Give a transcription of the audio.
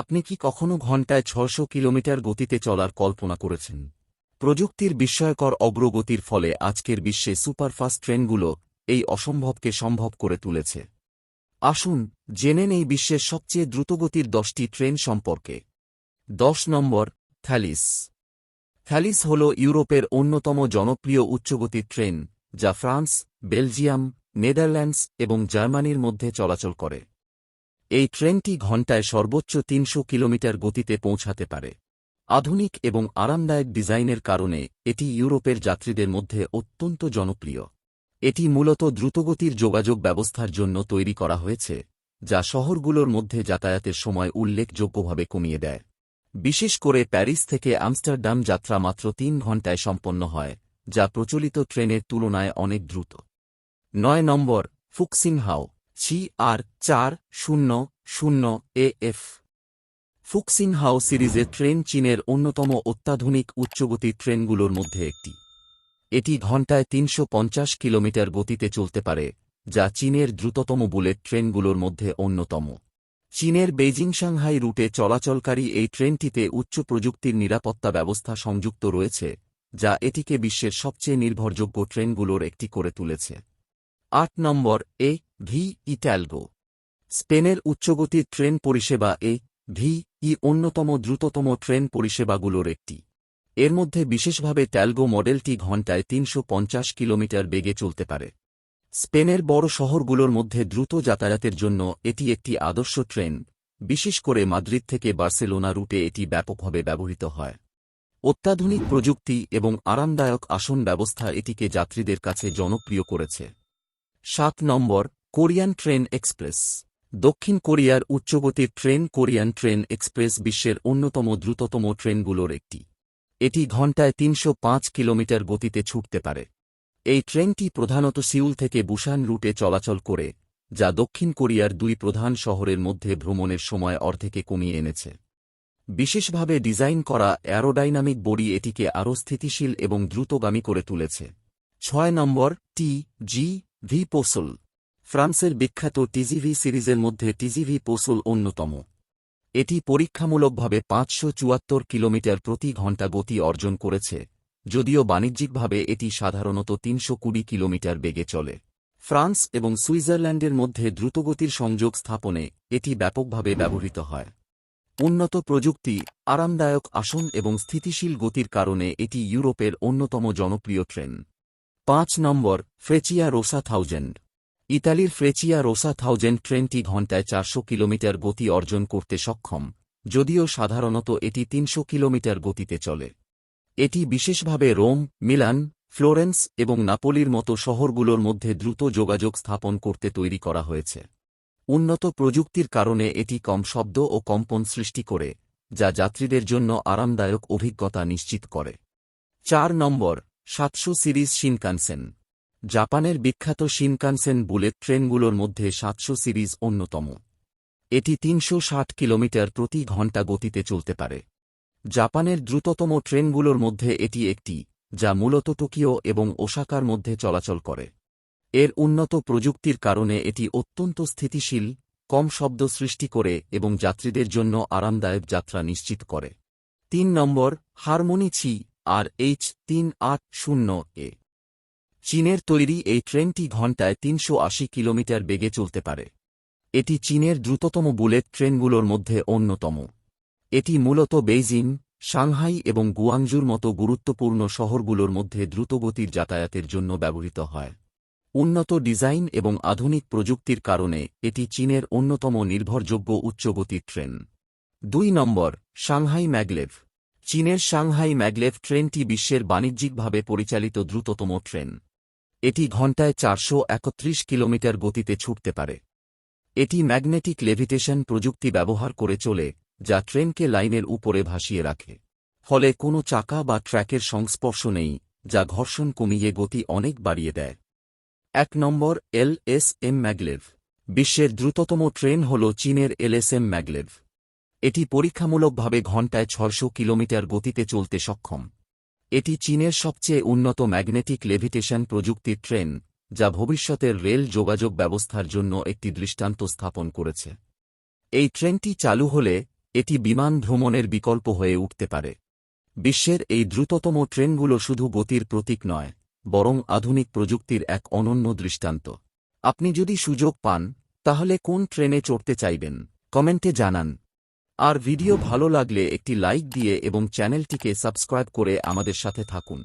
আপনি কি কখনো ঘণ্টায় ছশো কিলোমিটার গতিতে চলার কল্পনা করেছেন? প্রযুক্তির বিস্ময়কর অগ্রগতির ফলে আজকের বিশ্বে সুপারফাস্ট ট্রেনগুলো এই অসম্ভবকে সম্ভব করে তুলেছে। আসুন, জেনে নেই বিশ্বের সবচেয়ে দ্রুতগতির দশটি ট্রেন সম্পর্কে। দশ নম্বর, থ্যালিস। থ্যালিস হল ইউরোপের অন্যতম জনপ্রিয় উচ্চগতির ট্রেন, যা ফ্রান্স, বেলজিয়াম, নেদারল্যান্ডস এবং জার্মানির মধ্যে চলাচল করে। এই ট্রেনটি ঘণ্টায় সর্বোচ্চ তিনশো কিলোমিটার গতিতে পৌঁছাতে পারে। আধুনিক এবং আরামদায়ক ডিজাইনের কারণে এটি ইউরোপের যাত্রীদের মধ্যে অত্যন্ত জনপ্রিয়। এটি মূলত দ্রুতগতির যোগাযোগ ব্যবস্থার জন্য তৈরি করা হয়েছে, যা শহরগুলোর মধ্যে যাতায়াতের সময় উল্লেখযোগ্যভাবে কমিয়ে দেয়। বিশেষ করে প্যারিস থেকে আমস্টারডাম যাত্রা মাত্র তিন ঘণ্টায় সম্পন্ন হয়, যা প্রচলিত ট্রেনের তুলনায় অনেক দ্রুত। নয় নম্বর, ফুকসিংহাও। আর চার শূন্য শূন্য এ এফ ফুকসিংহাও সিরিজের ট্রেন চীনের অন্যতম অত্যাধুনিক উচ্চগতির ট্রেনগুলোর মধ্যে একটি। এটি ঘণ্টায় তিনশো পঞ্চাশ কিলোমিটার গতিতে চলতে পারে, যা চীনের দ্রুততম বুলেট ট্রেনগুলোর মধ্যে অন্যতম। চীনের বেইজিং সাংহাই রুটে চলাচলকারী এই ট্রেনটিতে উচ্চ প্রযুক্তির নিরাপত্তা ব্যবস্থা সংযুক্ত রয়েছে, যা এটিকে বিশ্বের সবচেয়ে নির্ভরযোগ্য ট্রেনগুলোর একটি করে তুলেছে। আট নম্বর, এ, ভি ইট্যালগো স্পেনের উচ্চগতির ট্রেন পরিষেবা, এ, ভি, ই অন্যতম দ্রুততম ট্রেন পরিষেবাগুলোর একটি। এর মধ্যে বিশেষভাবে ট্যালগো মডেলটি ঘণ্টায় তিনশো পঞ্চাশ কিলোমিটার বেগে চলতে পারে। স্পেনের বড় শহরগুলোর মধ্যে দ্রুত যাতায়াতের জন্য এটি একটি আদর্শ ট্রেন। বিশেষ করে মাদ্রিদ থেকে বার্সেলোনা রুটে এটি ব্যাপকভাবে ব্যবহৃত হয়। অত্যাধুনিক প্রযুক্তি এবং আরামদায়ক আসন ব্যবস্থা এটিকে যাত্রীদের কাছে জনপ্রিয় করেছে। সাত নম্বর, কোরিয়ান ট্রেন এক্সপ্রেস। দক্ষিণ কোরিয়ার উচ্চগতির ট্রেন কোরিয়ান ট্রেন এক্সপ্রেস বিশ্বের অন্যতম দ্রুততম ট্রেনগুলোর একটি। এটি ঘণ্টায় তিনশো পাঁচ কিলোমিটার গতিতে ছুটতে পারে। এই ট্রেনটি প্রধানত সিউল থেকে বুসান রুটে চলাচল করে, যা দক্ষিণ কোরিয়ার দুই প্রধান শহরের মধ্যে ভ্রমণের সময় অর্ধেকে কমিয়ে এনেছে। বিশেষভাবে ডিজাইন করা অ্যারোডাইনামিক বডি এটিকে আরও স্থিতিশীল এবং দ্রুতগামী করে তুলেছে। ছয় নম্বর, টি, জি ভি পোসল। ফ্রান্সের বিখ্যাত টিজিভি সিরিজের মধ্যে টিজিভি পোসল অন্যতম। এটি পরীক্ষামূলকভাবে পাঁচশো চুয়াত্তর কিলোমিটার প্রতি ঘণ্টা গতি অর্জন করেছে, যদিও বাণিজ্যিকভাবে এটি সাধারণত তিনশো কুড়ি কিলোমিটার বেগে চলে। ফ্রান্স এবং সুইজারল্যান্ডের মধ্যে দ্রুতগতির সংযোগ স্থাপনে এটি ব্যাপকভাবে ব্যবহৃত হয়। উন্নত প্রযুক্তি, আরামদায়ক আসন এবং স্থিতিশীল গতির কারণে এটি ইউরোপের অন্যতম জনপ্রিয় ট্রেন। পাঁচ নম্বর, ফ্রেচিয়া রোসা থাউজেন্ড। ইতালির ফ্রেচিয়া রোসা থাউজেন্ড ট্রেনটি ঘণ্টায় চারশো কিলোমিটার গতি অর্জন করতে সক্ষম, যদিও সাধারণত এটি তিনশো কিলোমিটার গতিতে চলে। এটি বিশেষভাবে রোম, মিলান, ফ্লোরেন্স এবং নাপোলির মতো শহরগুলোর মধ্যে দ্রুত যোগাযোগ স্থাপন করতে তৈরি করা হয়েছে। উন্নত প্রযুক্তির কারণে এটি কম শব্দ ও কম্পন সৃষ্টি করে, যা যাত্রীদের জন্য আরামদায়ক অভিজ্ঞতা নিশ্চিত করে। চার নম্বর সাতশো সিরিজ শিনকানসেন। জাপানের বিখ্যাত শিনকানসেন বুলেট ট্রেনগুলোর মধ্যে সাতশো সিরিজ অন্যতম। এটি তিনশো ষাট কিলোমিটার প্রতি ঘণ্টা গতিতে চলতে পারে। জাপানের দ্রুততম ট্রেনগুলোর মধ্যে এটি একটি, যা মূলত টোকিও এবং ওসাকার মধ্যে চলাচল করে। এর উন্নত প্রযুক্তির কারণে এটি অত্যন্ত স্থিতিশীল, কম শব্দ সৃষ্টি করে এবং যাত্রীদের জন্য আরামদায়ক যাত্রা নিশ্চিত করে। তিন নম্বর, হারমোনি ছি। আর এইচ তিন আট শূন্য এ। চীনের তৈরি এই ট্রেনটি ঘণ্টায় তিনশো আশি কিলোমিটার বেগে চলতে পারে। এটি চীনের দ্রুততম বুলেট ট্রেনগুলোর মধ্যে অন্যতম। এটি মূলত বেইজিং, সাংহাই এবং গুয়াংজুর মতো গুরুত্বপূর্ণ শহরগুলোর মধ্যে দ্রুতগতির যাতায়াতের জন্য ব্যবহৃত হয়। উন্নত ডিজাইন এবং আধুনিক প্রযুক্তির কারণে এটি চীনের অন্যতম নির্ভরযোগ্য উচ্চগতির ট্রেন। দুই নম্বর, সাংহাই ম্যাগলেভ চীনের সাংহাই ম্যাগলেভ ট্রেনটি বিশ্বের বাণিজ্যিকভাবে পরিচালিত দ্রুততম ট্রেন। এটি ঘণ্টায় চারশো একত্রিশ কিলোমিটার গতিতে ছুটতে পারে। এটি ম্যাগনেটিক লেভিটেশন প্রযুক্তি ব্যবহার করে চলে, যা ট্রেনকে লাইনের উপরে ভাসিয়ে রাখে। ফলে কোনো চাকা বা ট্র্যাকের সংস্পর্শ নেই, যা ঘর্ষণ কমিয়ে গতি অনেক বাড়িয়ে দেয়। এক নম্বর, এল এস এম ম্যাগলেভ বিশ্বের দ্রুততম ট্রেন হল চীনের এলএসএম ম্যাগলেভ এটি পরীক্ষামূলকভাবে ঘণ্টায় ছয়শো কিলোমিটার গতিতে চলতে সক্ষম। এটি চীনের সবচেয়ে উন্নত ম্যাগনেটিক লেভিটেশন প্রযুক্তির ট্রেন, যা ভবিষ্যতের রেল যোগাযোগ ব্যবস্থার জন্য একটি দৃষ্টান্ত স্থাপন করেছে। এই ট্রেনটি চালু হলে এটি বিমান ভ্রমণের বিকল্প হয়ে উঠতে পারে। বিশ্বের এই দ্রুততম ট্রেনগুলো শুধু গতির প্রতীক নয়, বরং আধুনিক প্রযুক্তির এক অনন্য দৃষ্টান্ত। আপনি যদি সুযোগ পান, তাহলে কোন ট্রেনে চড়তে চাইবেন? কমেন্টে জানান। আর ভিডিও ভালো লাগলে একটি লাইক দিয়ে এবং চ্যানেলটিকে সাবস্ক্রাইব করে আমাদের সাথে থাকুন।